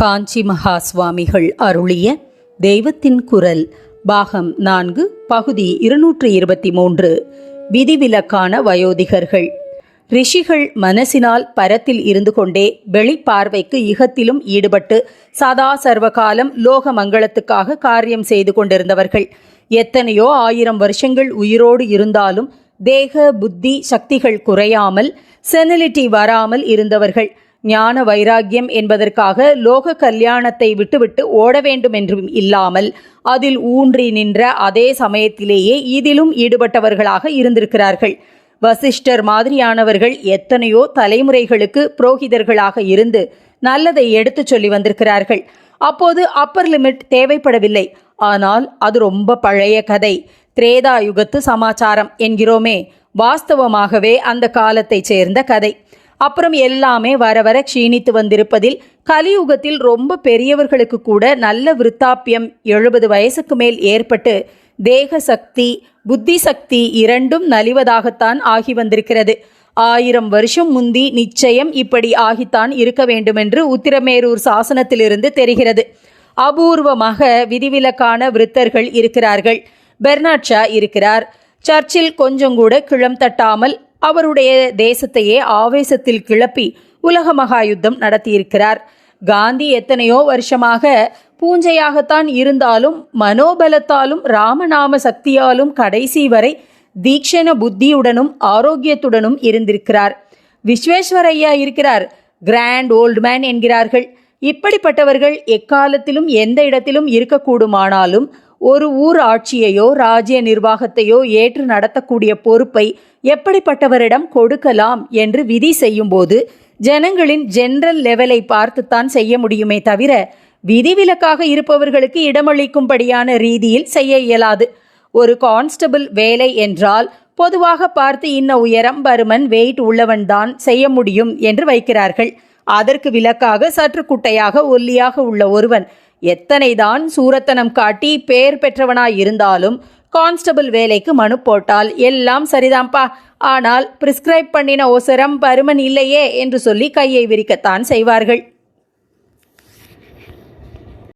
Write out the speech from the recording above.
காஞ்சி மகா சுவாமிகள் அருளிய தெய்வத்தின் குரல் பாகம் நான்கு பகுதி இருநூற்று இருபத்தி மூன்று விதிவிலக்கான வயோதிகர்கள். ரிஷிகள் மனசினால் பரத்தில் இருந்து கொண்டே வெளிப்பார்வைக்கு இகத்திலும் ஈடுபட்டு சதா சர்வகாலம் லோக மங்களத்துக்காக காரியம் செய்து கொண்டிருந்தவர்கள். எத்தனையோ ஆயிரம் வருஷங்கள் உயிரோடு இருந்தாலும் தேக புத்தி சக்திகள் குறையாமல் செனிலிட்டி வராமல் இருந்தவர்கள். ஞான வைராக்கியம் என்பதற்காக லோக கல்யாணத்தை விட்டுவிட்டு ஓட வேண்டும் என்றும் இல்லாமல் அதில் ஊன்றி நின்ற அதே சமயத்திலேயே இதிலும் ஈடுபட்டவர்களாக இருந்திருக்கிறார்கள். வசிஷ்டர் மாதிரியானவர்கள் எத்தனையோ தலைமுறைகளுக்கு புரோகிதர்களாக இருந்து நல்லதை எடுத்துச் சொல்லி வந்திருக்கிறார்கள். அப்போது அப்பர் லிமிட் தேவைப்படவில்லை. ஆனால் அது ரொம்ப பழைய கதை. திரேதா யுகத்து சமாச்சாரம் என்கிறோமே. வாஸ்தவமாகவே அந்த காலத்தைச் சேர்ந்த கதை. அப்புறம் எல்லாமே வர வர க்ஷீணித்து வந்திருப்பதில் கலியுகத்தில் ரொம்ப பெரியவர்களுக்கு கூட நல்ல விருத்தாப்பியம் எழுபது வயசுக்கு மேல் ஏற்பட்டு தேக சக்தி புத்தி சக்தி இரண்டும் நலிவதாகத்தான் ஆகி வந்திருக்கிறது. ஆயிரம் வருஷம் முந்தி நிச்சயம் இப்படி ஆகித்தான் இருக்க வேண்டுமென்று உத்திரமேரூர் சாசனத்திலிருந்து தெரிகிறது. அபூர்வமாக விதிவிலக்கான விருத்தர்கள் இருக்கிறார்கள். பெர்னாட்ஷா இருக்கிறார். சர்ச்சில் கொஞ்சம் கூட கிளம் தட்டாமல் அவருடைய தேசத்தையே ஆவேசத்தில் கிளப்பி உலக மகா யுத்தம் நடத்தியிருக்கிறார். காந்தி எத்தனையோ வருஷமாக பூஞ்சையாகத்தான் இருந்தாலும் மனோபலத்தாலும் ராமநாம சக்தியாலும் கடைசி வரை தீக்ஷண புத்தியுடனும் ஆரோக்கியத்துடனும் இருந்திருக்கிறார். விஸ்வேஸ்வரையா இருக்கிறார் கிராண்ட் ஓல்டு மேன் என்கிறார்கள். இப்படிப்பட்டவர்கள் எக்காலத்திலும் எந்த இடத்திலும் இருக்கக்கூடுமானாலும் ஒரு ஊர் ஆட்சியையோ ராஜ்ய நிர்வாகத்தையோ ஏற்று நடத்தக்கூடிய பொறுப்பை எப்படிப்பட்டவரிடம் கொடுக்கலாம் என்று விதி செய்யும்போது ஜனங்களின் ஜெனரல் லெவலை பார்த்துத்தான் செய்ய முடியுமே தவிர விதிவிலக்காக இருப்பவர்களுக்கு இடமளிக்கும்படியான ரீதியில் செய்ய இயலாது. ஒரு கான்ஸ்டபிள் வேலை என்றால் பொதுவாக பார்த்து இன்ன உயரம் பருமன் வெயிட் உள்ளவன்தான் செய்ய முடியும் என்று வைக்கிறார்கள். அதற்கு விலக்காக சற்று குட்டையாக ஒல்லியாக உள்ள ஒருவன் எத்தனைதான் சூரத்தனம் காட்டி பேர் பெற்றவனாய் இருந்தாலும் கான்ஸ்டபிள் வேலைக்கு மனு போட்டால் எல்லாம் சரிதாம்பா ஆனால் பிரிஸ்கிரைப் பண்ணின ஒசரம் பருமன் இல்லையே என்று சொல்லி கையை விரிக்கத்தான் செய்வார்கள்.